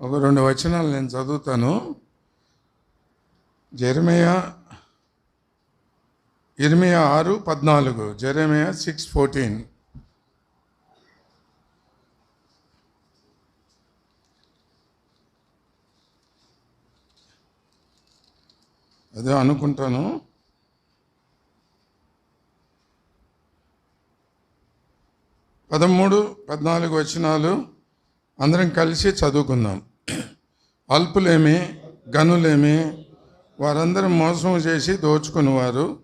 ఒక రెండు వచనాలు నేను చదువుతాను. జెరమయా ఇర్మియా ఆరు పద్నాలుగు జెరమయా సిక్స్ ఫోర్టీన్. అదే అనుకుంటాను. పదమూడు పద్నాలుగు వచనాలు అందరం కలిసి చదువుకుందాం. అల్పులేమి గనులేమి వారందరూ మోసం చేసి దోచుకునేవారు.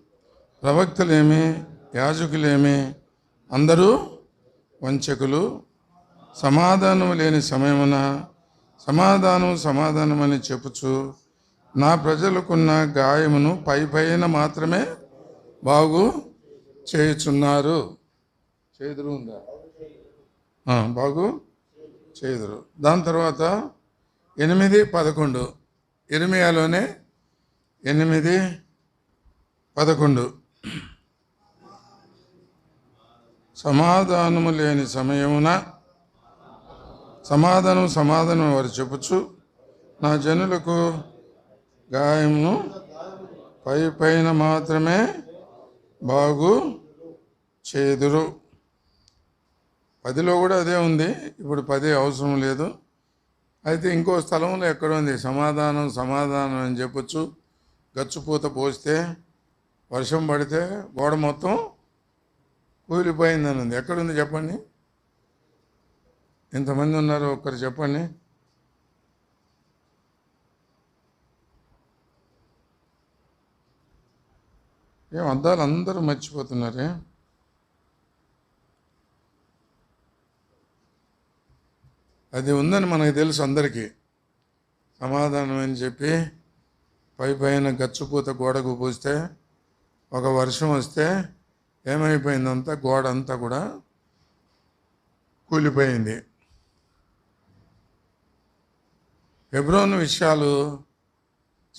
ప్రవక్తలేమి యాజకులేమి అందరూ వంచకులు. సమాధానం లేని సమయమున సమాధానం సమాధానం అని చెప్పుచు నా ప్రజలకున్న గాయమును పై పైన మాత్రమే బాగు చేయుచున్నారు. చేదురు ఉందా? బాగు చేదురు. దాని తర్వాత ఎనిమిది పదకొండు. ఇరిమియాలోనే ఎనిమిది పదకొండు. సమాధానము లేని సమయమున సమాధానం సమాధానం వారు చెప్పుచు నా జనులకు గాయమును పై పైన మాత్రమే బాగు చేదురు. పదిలో కూడా అదే ఉంది. ఇప్పుడు పది అవసరం లేదు. అయితే ఇంకో స్థలంలో ఎక్కడ ఉంది. సమాధానం సమాధానం అని చెప్పొచ్చు. గచ్చుపూత పోస్తే వర్షం పడితే గోడ మొత్తం కూలిపోయిందని ఉంది. ఎక్కడుంది చెప్పండి? ఎంతమంది ఉన్నారు ఒక్కరు చెప్పండి. ఏం అద్దాలు అందరూ మర్చిపోతున్నారే? అది ఉందని మనకు తెలుసు అందరికీ. సమాధానం అని చెప్పి పై పైన గచ్చుపూత గోడకు పూస్తే ఒక వర్షం వస్తే ఏమైపోయిందంతా గోడ అంతా కూడా కూలిపోయింది. ఎబ్రోన్ విషయాలు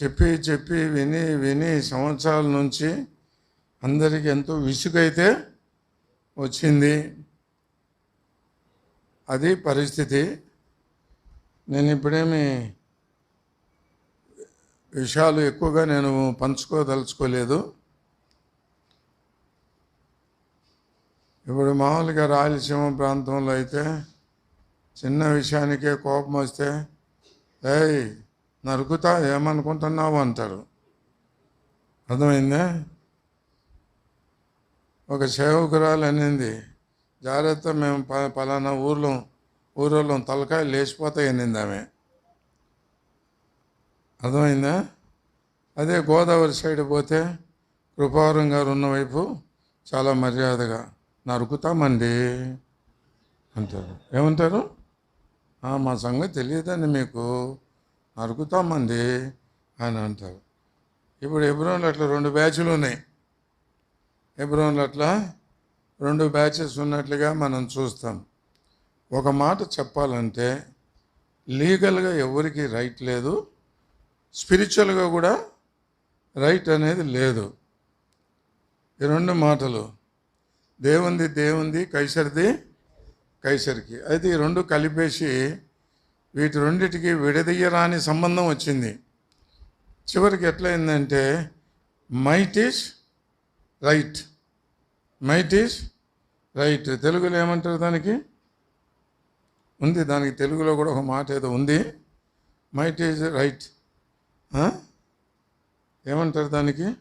చెప్పి చెప్పి విని విని సంవత్సరాల నుంచి అందరికీ ఎంతో విసుగైతే వచ్చింది. అది పరిస్థితి. నేను ఇప్పుడేమి విషయాలు ఎక్కువగా నేను పంచుకోదలుచుకోలేదు. ఇప్పుడు మామూలుగా రాయలసీమ ప్రాంతంలో అయితే చిన్న విషయానికే కోపం వస్తే ఏయ్ నరుకుతా ఏమనుకుంటున్నావు? అంటారు. అర్థమైందా? ఒక సేవకురాలు అనింది జాగ్రత్త మేము ప పలానా ఊర్లో ఊరోళ్ళం తలకాయ లేచిపోతాయి అనింది ఆమె. అర్థమైందా? అదే గోదావరి సైడ్ పోతే కృపావరం గారు ఉన్నవైపు చాలా మర్యాదగా నరుకుతామండి అంటారు. ఏమంటారు? మా సంగతి తెలియదండి మీకు. నరుకుతామండి అని అంటారు. ఇప్పుడు ఎబ్రోన్లు అట్లా రెండు బ్యాచ్లు ఉన్నాయి. ఎబ్రోన్లు అట్లా రెండు బ్యాచెస్ ఉన్నట్లుగా మనం చూస్తాం. ఒక మాట చెప్పాలంటే లీగల్గా ఎవరికి రైట్ లేదు. స్పిరిచువల్గా కూడా రైట్ అనేది లేదు. ఈ రెండు మాటలు దేవుంది దేవుంది కైసరిది కైసరికి. అయితే ఈ రెండు కలిపేసి వీటి రెండిటికి విడదీయరాని సంబంధం వచ్చింది. చివరికి ఎట్లయిందంటే might is right. Might is right తెలుగులో ఏమంటారు దానికి? ఉంది దానికి తెలుగులో కూడా ఒక మాట ఏదో ఉంది. మైట్ ఈజ్ రైట్ ఏమంటారు దానికి?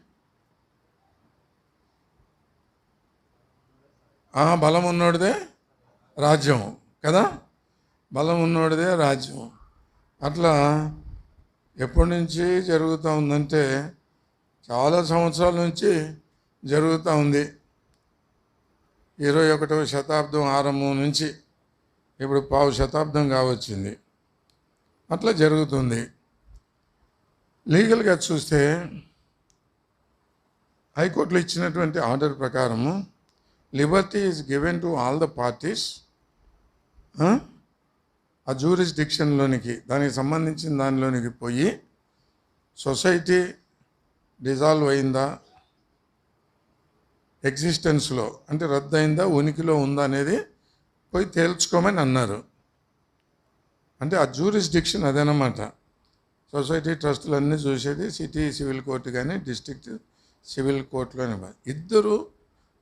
బలం ఉన్నోడిదే రాజ్యం కదా? బలం ఉన్నోడిదే రాజ్యం. అట్లా ఎప్పటి నుంచి జరుగుతూ ఉందంటే చాలా సంవత్సరాల నుంచి జరుగుతూ ఉంది. ఇరవై ఒకటవ శతాబ్దం ఆరంభం నుంచి ఇప్పుడు పావు శతాబ్దం కావచ్చింది. అట్లా జరుగుతుంది. లీగల్గా చూస్తే హైకోర్టులో ఇచ్చినటువంటి ఆర్డర్ ప్రకారము liberty is given to all the parties ఆ జూరిస్డిక్షన్లోనికి దానికి సంబంధించిన దానిలోనికి పోయి సొసైటీ డిజాల్వ్ అయిందా? ఎగ్జిస్టెన్స్లో అంటే రద్దయిందా ఉనికిలో ఉందా అనేది పోయి తేల్చుకోమని అన్నారు. అంటే ఆ జూరిస్డిక్షన్ అదనమాట. సొసైటీ ట్రస్టులు అన్నీ చూసేది సిటీ సివిల్ కోర్టు కానీ డిస్ట్రిక్ట్ సివిల్ కోర్టులోనే ఇద్దరు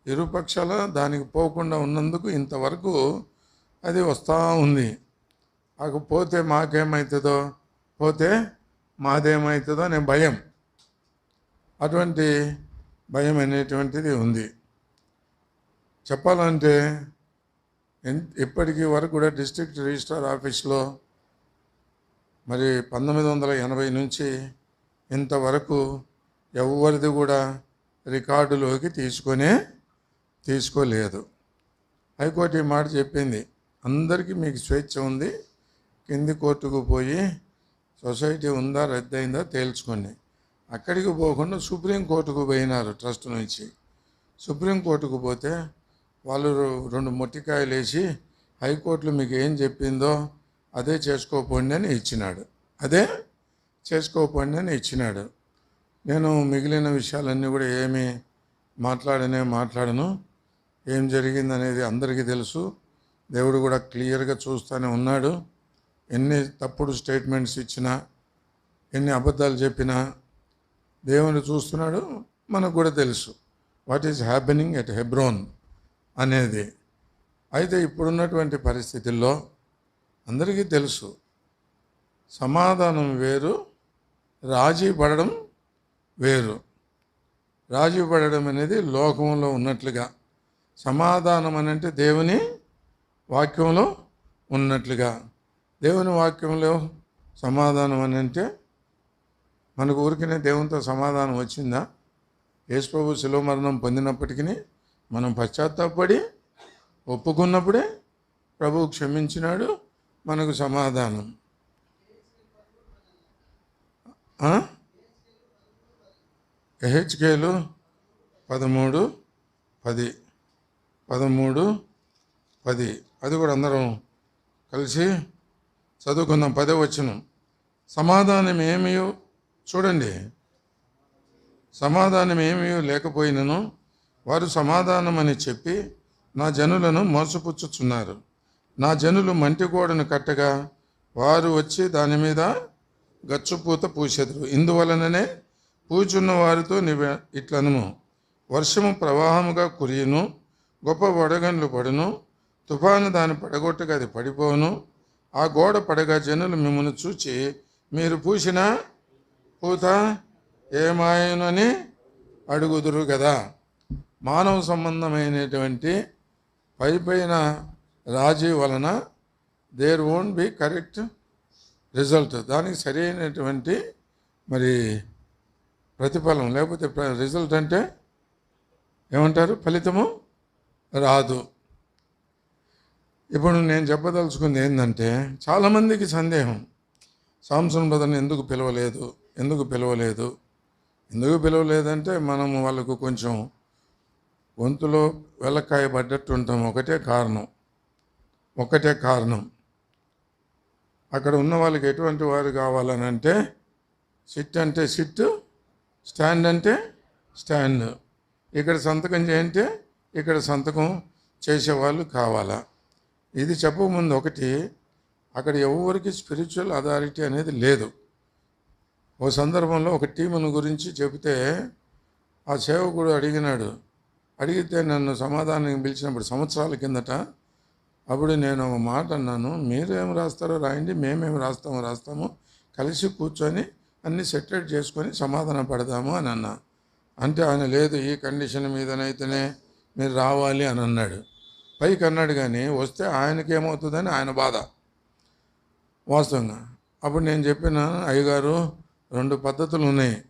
ఇరుపక్షాల దానికి పోకుండా ఉన్నందుకు ఇంతవరకు అది వస్తూ ఉంది. నాకు పోతే మాకేమవుతుందో పోతే మాదేమవుతుందో అనే భయం. అటువంటి భయం అనేటువంటిది ఉంది. చెప్పాలంటే ఇప్పటికీ వరకు కూడా డిస్ట్రిక్ట్ రిజిస్ట్రార్ ఆఫీస్లో మరి పంతొమ్మిది వందల ఎనభై నుంచి ఇంతవరకు ఎవరిది కూడా రికార్డులోకి తీసుకొనే తీసుకోలేదు. హైకోర్టు ఈ మాట చెప్పింది. అందరికీ మీకు స్వేచ్ఛ ఉంది. కింది కోర్టుకు పోయి సొసైటీ ఉందా రద్దయిందా తేల్చుకోండి. అక్కడికి పోకుండా సుప్రీంకోర్టుకు పోయినారు ట్రస్ట్ నుంచి. సుప్రీంకోర్టుకు పోతే వాళ్ళు రెండు మొట్టికాయలు వేసి హైకోర్టులో మీకు ఏం చెప్పిందో అదే చేసుకోపోండి అని ఇచ్చినాడు. అదే చేసుకోపోండి అని ఇచ్చినాడు. నేను మిగిలిన విషయాలన్నీ కూడా ఏమి మాట్లాడనే మాట్లాడను. ఏం జరిగిందనేది అందరికీ తెలుసు. దేవుడు కూడా క్లియర్గా చూస్తూనే ఉన్నాడు. ఎన్ని తప్పుడు స్టేట్మెంట్స్ ఇచ్చినా ఎన్ని అబద్ధాలు చెప్పినా దేవుని చూస్తున్నాడు మనకు కూడా తెలుసు. What is happening at Hebron అనేది. అయితే ఇప్పుడున్నటువంటి పరిస్థితుల్లో అందరికీ తెలుసు సమాధానం వేరు రాజీ పడడం వేరు. రాజీ పడడం అనేది లోకంలో ఉన్నట్లుగా సమాధానం అని అంటే దేవుని వాక్యంలో ఉన్నట్లుగా. దేవుని వాక్యంలో సమాధానం అని అంటే మనకు ఊరికనే దేవునితో సమాధానం వచ్చిందా? యేసుప్రభు శిలో మరణం పొందినప్పటికీ మనం పశ్చాత్తాపడి ఒప్పుకున్నప్పుడే ప్రభువు క్షమించినాడు మనకు సమాధానం. హెచ్కేలు పదమూడు పది. పదమూడు పది. అది కూడా అందరం కలిసి చదువుకుందాం. పదే వచ్చును సమాధానం ఏమీ చూడండి. సమాధానం ఏమీ లేకపోయినను వారు సమాధానం అని చెప్పి నా జనులను మోసపుచ్చుచున్నారు. నా జనులు మంటి గోడను కట్టగా వారు వచ్చి దాని మీద గచ్చుపూత పూసెదరు. ఇందువలననే పూచున్న వారితో నీవు ఇట్లనము. వర్షము ప్రవాహముగా కురియును గొప్ప వడగండ్లు పడును తుఫాను దాన్ని పడగొట్టగా అది పడిపోను ఆ గోడ పడగా జనులు మిమ్మల్ని చూచి మీరు పూసిన పూత ఏమాయనని అడుగుదురు కదా మానవ సంబంధమైనటువంటి పై పైన రాజీ వలన their own be correct result దానికి సరైనటువంటి మరి ప్రతిఫలం లేకపోతే రిజల్ట్ అంటే ఏమంటారు? ఫలితము రాదు. ఇప్పుడు నేను చెప్పదలుచుకుంది ఏంటంటే చాలామందికి సందేహం. సాంసన్ బ్రదర్ని ఎందుకు పిలవలేదు? ఎందుకు పిలవలేదు? ఎందుకు పిలవలేదంటే మనం వాళ్ళకు కొంచెం గొంతులో వెలక్కాయ పడ్డట్టు ఉంటాం. ఒకటే కారణం. ఒకటే కారణం. అక్కడ ఉన్న వాళ్ళకి ఎటువంటి వారు కావాలని అంటే సిట్ అంటే సిట్ స్టాండ్ అంటే స్టాండ్. ఇక్కడ సంతకం చేయంటే ఇక్కడ సంతకం చేసేవాళ్ళు కావాలా? ఇది చెప్పకముందు ఒకటి అక్కడ ఎవరికి స్పిరిచువల్ అథారిటీ అనేది లేదు. ఓ సందర్భంలో ఒక టీమును గురించి చెబితే ఆ సేవకుడు అడిగినాడు అడిగితే నన్ను సమాధానం పిలిచినప్పుడు సంవత్సరాల కిందట అప్పుడు నేను ఒక మాట అన్నాను మీరు రాస్తారో రాయండి మేమేం రాస్తామో రాస్తాము కలిసి కూర్చొని అన్ని సెటిల్ చేసుకొని సమాధానం పడదాము అని అన్నా. అంటే ఆయన లేదు ఈ కండిషన్ మీదనైతేనే మీరు రావాలి అని అన్నాడు. పైకి అన్నాడు కానీ వస్తే ఆయనకి ఏమవుతుందని ఆయన బాధ వాస్తవంగా. అప్పుడు నేను చెప్పిన అయ్యగారు రెండు పద్ధతులు ఉన్నాయి.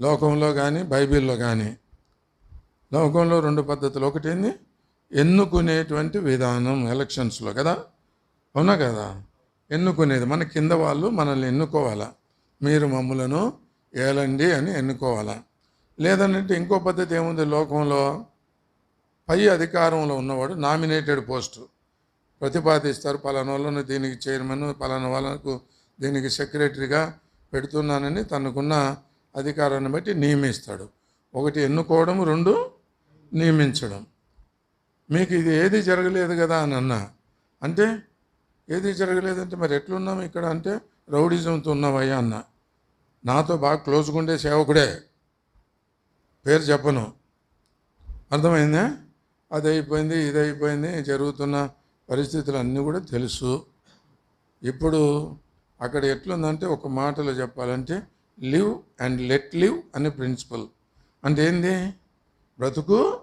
లోకంలో కానీ బైబిల్లో కానీ లోకంలో రెండు పద్ధతులు. ఒకటి ఏంది ఎన్నుకునేటువంటి విధానం ఎలక్షన్స్లో కదా? అవునా కదా? ఎన్నుకునేది. మన కింద వాళ్ళు మనల్ని ఎన్నుకోవాలా? మీరు మమ్ములను ఏలండి అని ఎన్నుకోవాలా? లేదంటే ఇంకో పద్ధతి ఏముంది? లోకంలో పై అధికారంలో ఉన్నవాడు నామినేటెడ్ పోస్టు. ప్రతిపాదిస్తారు. పలానా వాళ్ళను దీనికి చైర్మన్ పలానా వాళ్ళకు దీనికి సెక్రటరీగా పెడుతున్నానని తనకున్న అధికారాన్ని బట్టి నియమిస్తాడు. ఒకటి ఎన్నుకోవడం రెండు నియమించడం. మీకు ఇది ఏది జరగలేదు కదా అని అన్నా. అంటే ఏది జరగలేదంటే మరి ఎట్లున్నాం ఇక్కడ అంటే రౌడిజంతో ఉన్నావయ్యా అన్న. నాతో బాగా క్లోజ్గా ఉండే సేవకుడే. పేరు చెప్పను. అర్థమైందా? అది అయిపోయింది ఇది అయిపోయింది జరుగుతున్న పరిస్థితులు అన్నీ కూడా తెలుసు. ఇప్పుడు అక్కడ ఎట్లుందంటే ఒక మాటలో చెప్పాలంటే లివ్ అండ్ లెట్ లివ్ అనే ప్రిన్సిపల్. అంటే ఏంది? బ్రతుకు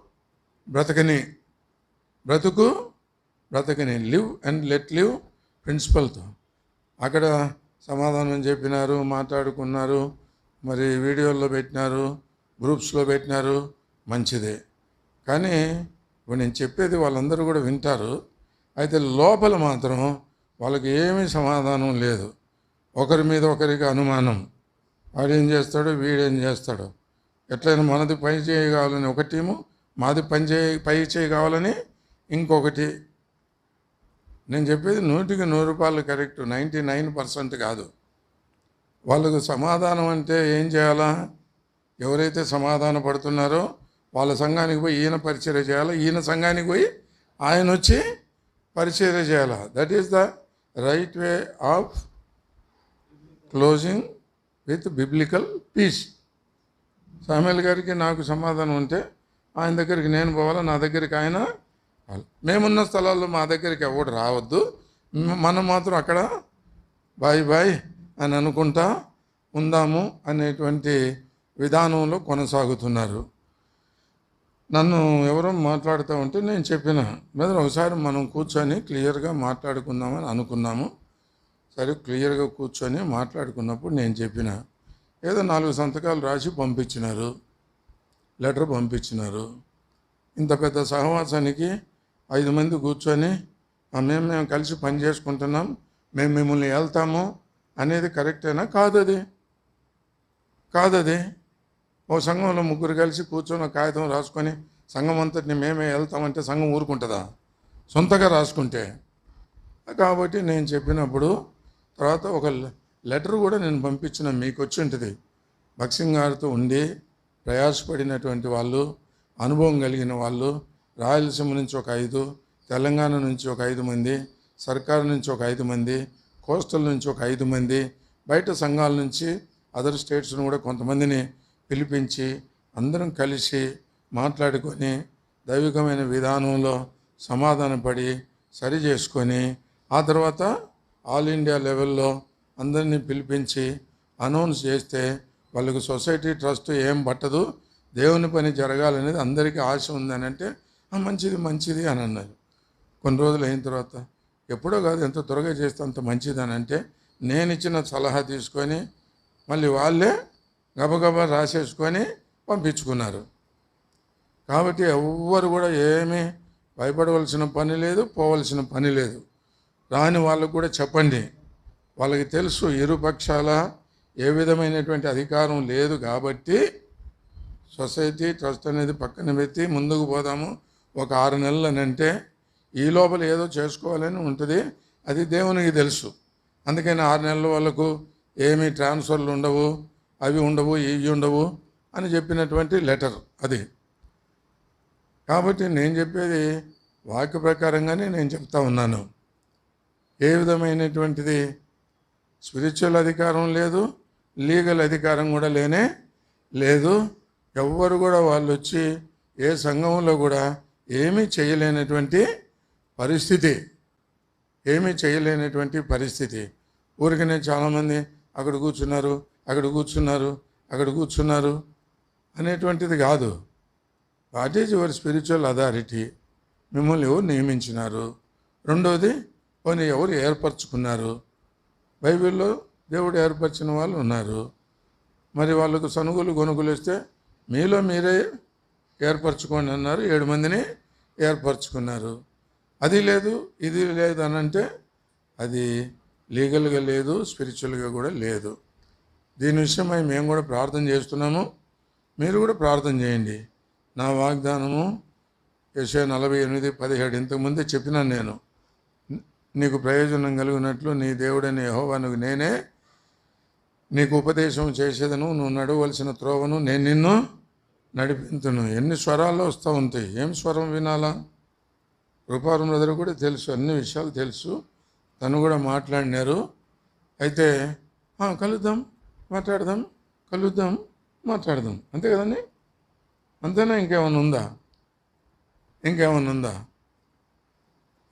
బ్రతకని. బ్రతుకు బ్రతకని. లివ్ అండ్ లెట్ లివ్ ప్రిన్సిపల్తో. అక్కడ సమాధానం చెప్పినారు మాట్లాడుకున్నారు మరి వీడియోల్లో పెట్టినారు గ్రూప్స్లో పెట్టినారు మంచిదే. కానీ ఇప్పుడు నేను చెప్పేది వాళ్ళందరూ కూడా వింటారు అయితే లోపల మాత్రం వాళ్ళకి ఏమీ సమాధానం లేదు. ఒకరి మీద ఒకరికి అనుమానం. వాడేం చేస్తాడో? వీడేం చేస్తాడో? ఎట్లయినా మనది పై చేయి కావాలని ఒక టీము మాది పని చేయి పై చేయి కావాలని ఇంకొకటి. నేను చెప్పేది నూటికి నూరు రూపాయలు కరెక్ట్ నైంటీ నైన్ పర్సెంట్ కాదు. వాళ్ళకు సమాధానం అంటే ఏం చేయాలా? ఎవరైతే సమాధాన పడుతున్నారో వాళ్ళ సంఘానికి పోయి ఈయన పరిచయం చేయాలా? ఈయన సంఘానికి పోయి ఆయన వచ్చి పరిచయం చేయాలా? That is the right way of closing with biblical peace Samuel గారికి నాకు సమాధానం ఉంటే ఆయన దగ్గరికి నేను పోవాలా? నా దగ్గరికి ఆయన మేమున్న స్థలాల్లో మా దగ్గరికి ఎవడు రావద్దు. మనం మాత్రం అక్కడ బాయ్ బాయ్ అని అనుకుంటా ఉందాము అనేటువంటి విధానంలో కొనసాగుతున్నారు. నన్ను ఎవరో మాట్లాడుతూ ఉంటే నేను చెప్పిన మీద ఒకసారి మనం కూర్చొని క్లియర్గా మాట్లాడుకుందామని అనుకున్నాము. సరే క్లియర్గా కూర్చొని మాట్లాడుకున్నప్పుడు నేను చెప్పిన ఏదో నాలుగు సంతకాలు రాసి పంపించినారు లెటర్ పంపించినారు. ఇంత పెద్ద సహవాసానికి ఐదు మంది కూర్చొని మేము మేము కలిసి పని చేసుకుంటున్నాం మేము మిమ్మల్ని వెళ్తాము అనేది కరెక్టేనా? కాదది. కాదది. ఓ సంఘంలో ముగ్గురు కలిసి కూర్చొని కాగితం రాసుకొని సంఘం అంతటిని మేమే వెళ్తామంటే సంఘం ఊరుకుంటుందా? సొంతగా రాసుకుంటే? కాబట్టి నేను చెప్పినప్పుడు తర్వాత ఒక లెటర్ కూడా నేను పంపించిన మీకు వచ్చి ఉంటుంది. భక్సింగ్ గారితో ఉండి ప్రయాసపడినటువంటి వాళ్ళు అనుభవం కలిగిన వాళ్ళు రాయలసీమ నుంచి ఒక ఐదు తెలంగాణ నుంచి ఒక ఐదు మంది సర్కారు నుంచి ఒక ఐదు మంది కోస్టల్ నుంచి ఒక ఐదు మంది బయట సంఘాల నుంచి అదర్ స్టేట్స్ను కూడా కొంతమందిని పిలిపించి అందరం కలిసి మాట్లాడుకొని దైవికమైన విధానంలో సమాధానపడి సరి చేసుకొని ఆ తర్వాత ఆల్ ఇండియా లెవెల్లో అందరినీ పిలిపించి అనౌన్స్ చేస్తే వాళ్ళకి సొసైటీ ట్రస్ట్ ఏం పట్టదు దేవుని పని జరగాలనేది అందరికీ ఆశ ఉందని అంటే మంచిది మంచిది అని అన్నారు. కొన్ని రోజులు అయిన తర్వాత ఎప్పుడో కాదు ఎంత త్వరగా చేస్తే అంత మంచిది అని అంటే నేను ఇచ్చిన సలహా తీసుకొని మళ్ళీ వాళ్ళే గబగబా రాసేసుకొని పంపించుకున్నారు. కాబట్టి ఎవ్వరు కూడా ఏమీ భయపడవలసిన పని లేదు పోవలసిన పని లేదు. రాని వాళ్ళకు కూడా చెప్పండి. వాళ్ళకి తెలుసు ఇరుపక్షాల ఏ విధమైనటువంటి అధికారం లేదు కాబట్టి సొసైటీ ట్రస్ట్ అనేది పక్కన పెట్టి ముందుకు పోదాము. ఒక ఆరు నెలలు అని అంటే ఈ లోపల ఏదో చేసుకోవాలని ఉంటుంది. అది దేవునికి తెలుసు. అందుకని ఆరు నెలల వాళ్ళకు ఏమీ ట్రాన్స్ఫర్లు ఉండవు అవి ఉండవు ఇవి ఉండవు అని చెప్పినటువంటి లెటర్ అది. కాబట్టి నేను చెప్పేది వాక్య ప్రకారంగానే నేను చెప్తా ఉన్నాను. ఏ విధమైనటువంటిది? స్పిరిచువల్ అధికారం లేదు లీగల్ అధికారం కూడా లేనే లేదు. ఎవ్వరు కూడా వాళ్ళు వచ్చి ఏ సంఘంలో కూడా ఏమీ చేయలేనటువంటి పరిస్థితి. ఏమీ చేయలేనటువంటి పరిస్థితి. ఊరికనే చాలామంది అక్కడ కూర్చున్నారు అక్కడ కూర్చున్నారు అక్కడ కూర్చున్నారు అనేటువంటిది కాదు. What is your spiritual authority? మిమ్మల్ని ఎవరు నియమించినారు? రెండవది పోనీ ఎవరు ఏర్పరచుకున్నారు? బైబిల్లో దేవుడు ఏర్పరిచిన వాళ్ళు ఉన్నారు. మరి వాళ్ళకు సనుగులు గొనుగులు ఇస్తే మీలో మీరే ఏర్పరచుకోండి అన్నారు. ఏడు మందిని ఏర్పరచుకున్నారు. అది లేదు ఇది లేదు అని అంటే అది లీగల్గా లేదు స్పిరిచువల్గా కూడా లేదు. దీని విషయమై మేము కూడా ప్రార్థన చేస్తున్నాము. మీరు కూడా ప్రార్థన చేయండి. నా వాగ్దానము యశ నలభై ఎనిమిది పదిహేడు ఇంతకుముందే చెప్పినాను నేను. నీకు ప్రయోజనం కలిగినట్లు నీ దేవుడని యెహోవాను నేనే. నీకు ఉపదేశం చేసేదను నువ్వు నడవలసిన త్రోవను నేను నిన్ను నడిపించును ఎన్ని స్వరాల్లో వస్తూ ఉంటాయి? ఏం స్వరం వినాలా? రూపారం బ్రదర్ కూడా తెలుసు అన్ని విషయాలు తెలుసు. తను కూడా మాట్లాడినారు. అయితే కలుద్దాం మాట్లాడదాం కలుద్దాం మాట్లాడదాం. అంతే కదండి? అంతేనా? ఇంకేమైనా ఉందా? ఇంకేమైనా ఉందా?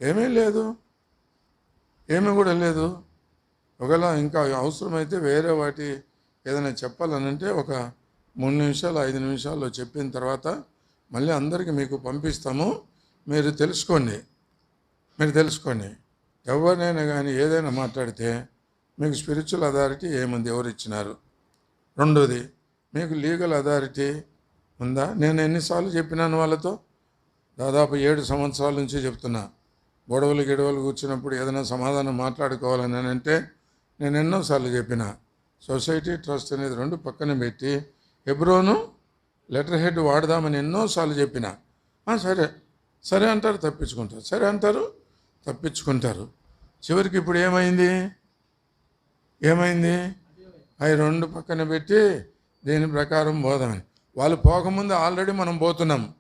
ఏమీ లేదు. ఏమీ కూడా లేదు. ఒకవేళ ఇంకా అవసరమైతే వేరే వాటి ఏదైనా చెప్పాలనంటే ఒక మూడు నిమిషాలు ఐదు నిమిషాల్లో చెప్పిన తర్వాత మళ్ళీ అందరికీ మీకు పంపిస్తాము. మీరు తెలుసుకోండి. మీరు తెలుసుకోండి. ఎవరినైనా కానీ ఏదైనా మాట్లాడితే మీకు స్పిరిచువల్ అథారిటీ ఏముంది? ఎవరు ఇచ్చినారు? రెండోది మీకు లీగల్ అథారిటీ ఉందా? నేను ఎన్నిసార్లు చెప్పినాను వాళ్ళతో? దాదాపు ఏడు సంవత్సరాల నుంచి చెప్తున్నా. గొడవలు గిడవలు కూర్చున్నప్పుడు ఏదైనా సమాధానం మాట్లాడుకోవాలని అంటే నేను ఎన్నోసార్లు చెప్పిన సొసైటీ ట్రస్ట్ అనేది రెండు పక్కన పెట్టి ఎబ్రోను లెటర్ హెడ్ వాడదామని ఎన్నోసార్లు చెప్పిన. సరే సరే అంటారు తప్పించుకుంటారు. సరే అంటారు తప్పించుకుంటారు. చివరికి ఇప్పుడు ఏమైంది? ఏమైంది? అవి రెండు పక్కన పెట్టి దీని ప్రకారం పోదామని వాళ్ళు పోకముందు ఆల్రెడీ మనం పోతున్నాం.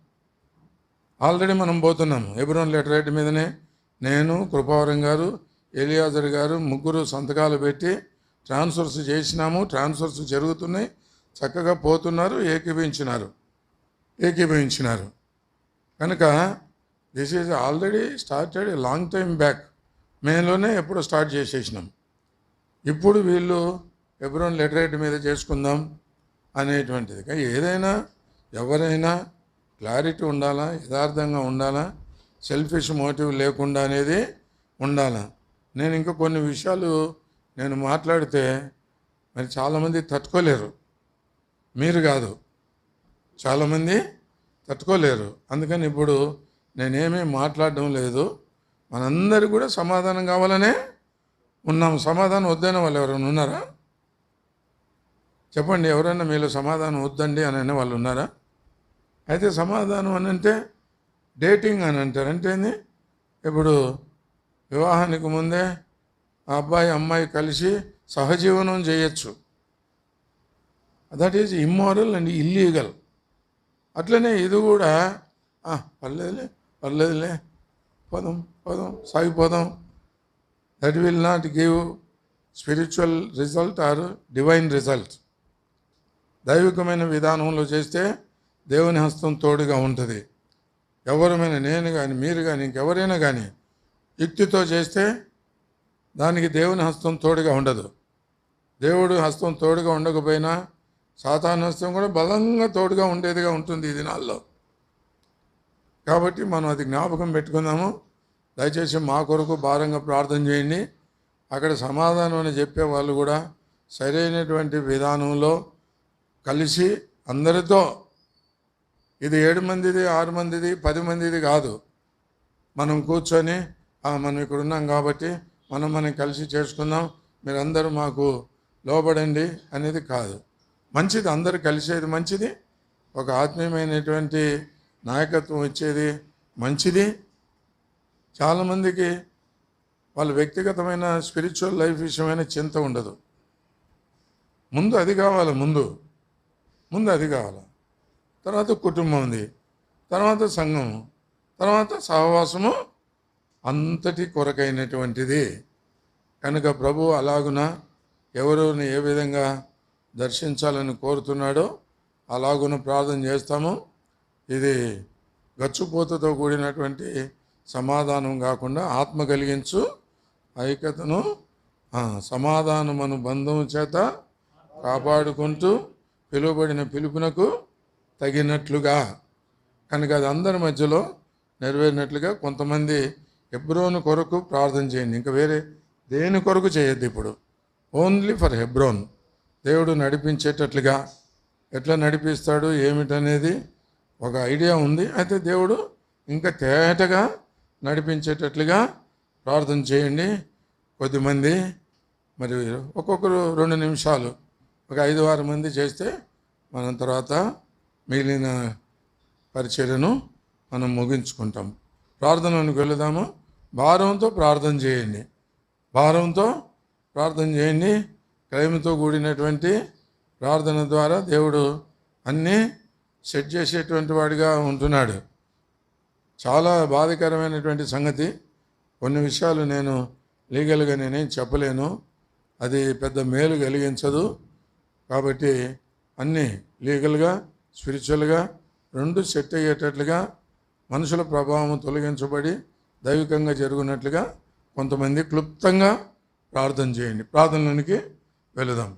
ఆల్రెడీ మనం పోతున్నాము ఎబ్రోన్ లెటర్ హెడ్ మీదనే నేను కృపావరం గారు ఎలియాజర్ గారు ముగ్గురు సంతకాలు పెట్టి ట్రాన్స్ఫర్స్ చేసినాము. ట్రాన్స్ఫర్స్ జరుగుతున్నాయి. చక్కగా పోతున్నారు ఏకీభవించినారు. ఏకీభవించినారు. కనుక this is already started long time back మేలోనే ఎప్పుడు స్టార్ట్ చేసేసినాం. ఇప్పుడు వీళ్ళు ఎబ్రోన్ లెటర్ మీద చేసుకుందాం అనేటువంటిది. కానీ ఏదైనా ఎవరైనా క్లారిటీ ఉండాలా యథార్థంగా ఉండాలా సెల్ఫిష్ మోటివ్ లేకుండా అనేది ఉండాలా. నేను ఇంకా కొన్ని విషయాలు నేను మాట్లాడితే మరి చాలామంది తట్టుకోలేరు. మీరు కాదు. చాలామంది తట్టుకోలేరు. అందుకని ఇప్పుడు నేనేమీ మాట్లాడడం లేదు. మనందరికీ కూడా సమాధానం కావాలనే ఉన్నాం. సమాధానం వద్దనే వాళ్ళు ఎవరైనా ఉన్నారా? చెప్పండి ఎవరైనా మీలో సమాధానం వద్దండి అని అనే వాళ్ళు ఉన్నారా? అయితే సమాధానం అని అంటే డేటింగ్ అని అంటారు. అంటే ఇప్పుడు వివాహానికి ముందే ఆ అబ్బాయి అమ్మాయి కలిసి సహజీవనం చేయొచ్చు. That is immoral and illegal అట్లనే ఇది కూడా పర్లేదులే పర్లేదులే పోదాం పోదాం సాగిపోదాం. That will not give spiritual result or divine result దైవికమైన విధానంలో చేస్తే దేవుని హస్తం తోడుగా ఉంటుంది. ఎవరమైనా నేను కానీ మీరు కానీ ఇంకెవరైనా కానీ యుక్తితో చేస్తే దానికి దేవుని హస్తం తోడుగా ఉండదు. దేవుడు హస్తం తోడుగా ఉండకపోయినా సాతాను హస్తం కూడా బలంగా తోడుగా ఉండేదిగా ఉంటుంది ఈ దినాల్లో. కాబట్టి మనం అది జ్ఞాపకం పెట్టుకుందాము. దయచేసి మా కొరకు భారంగా ప్రార్థన చేయండి. అక్కడ సమాధానం అని చెప్పే వాళ్ళు కూడా సరైనటువంటి విధానంలో కలిసి అందరితో ఇది ఏడు మందిది ఆరు మందిది పది మందిది కాదు. మనం కూర్చొని మనం ఇక్కడ ఉన్నాం కాబట్టి మనం మనం కలిసి చేసుకుందాం. మీరందరూ మాకు లోబడండి అనేది కాదు. మంచిది అందరూ కలిసేది మంచిది. ఒక ఆత్మీయమైనటువంటి నాయకత్వం ఇచ్చేది మంచిది. చాలామందికి వాళ్ళ వ్యక్తిగతమైన స్పిరిచువల్ లైఫ్ విషయమైన చింత ఉండదు. ముందు అది కావాలి ముందు. ముందు అది కావాలి. తర్వాత కుటుంబం ఉంది. తర్వాత సంఘం. తర్వాత సహవాసము. అంతటి కొరకైనటువంటిది. కనుక ప్రభు అలాగున ఎవరిని ఏ విధంగా దర్శించాలని కోరుతున్నాడో అలాగున ప్రార్థన చేస్తాము. ఇది గచ్చుపోతతో కూడినటువంటి సమాధానం కాకుండా ఆత్మ కలిగించు ఐక్యతను సమాధానం సమాధానమను బంధం చేత కాపాడుకుంటూ పిలువబడిన పిలుపునకు తగినట్లుగా. కనుక అది అందరి మధ్యలో నెరవేరినట్లుగా కొంతమంది హెబ్రోన్ కొరకు ప్రార్థన చేయండి. ఇంకా వేరే దేని కొరకు చేయొద్దు ఇప్పుడు? ఓన్లీ ఫర్ హెబ్రోన్ దేవుడు నడిపించేటట్లుగా. ఎట్లా నడిపిస్తాడు ఏమిటనేది ఒక ఐడియా ఉంది. అయితే దేవుడు ఇంకా తేటగా నడిపించేటట్లుగా ప్రార్థన చేయండి. కొద్దిమంది మరి ఒక్కొక్కరు రెండు నిమిషాలు ఒక ఐదు ఆరు మంది చేస్తే మనం తర్వాత మిగిలిన పరిచర్యను మనం ముగించుకుంటాం. ప్రార్థనలోనికి వెళదాము. భారంతో ప్రార్థన చేయండి. భారంతో ప్రార్థన చేయండి. క్రైమ్తో కూడినటువంటి ప్రార్థన ద్వారా దేవుడు అన్నీ సెట్ చేసేటువంటి వాడిగా ఉంటున్నాడు. చాలా బాధకరమైనటువంటి సంగతి. కొన్ని విషయాలు నేను లీగల్గా నేనేం చెప్పలేను. అది పెద్ద మేలు కలిగించదు. కాబట్టి అన్నీ లీగల్గా స్పిరిచువల్గా రెండు సెట్ అయ్యేటట్లుగా మనుషుల ప్రభావం తొలగించబడి దైవికంగా జరుగునట్లుగా కొంతమంది క్లుప్తంగా ప్రార్థన చేయండి. ప్రార్థనలోనికి వెళదాం.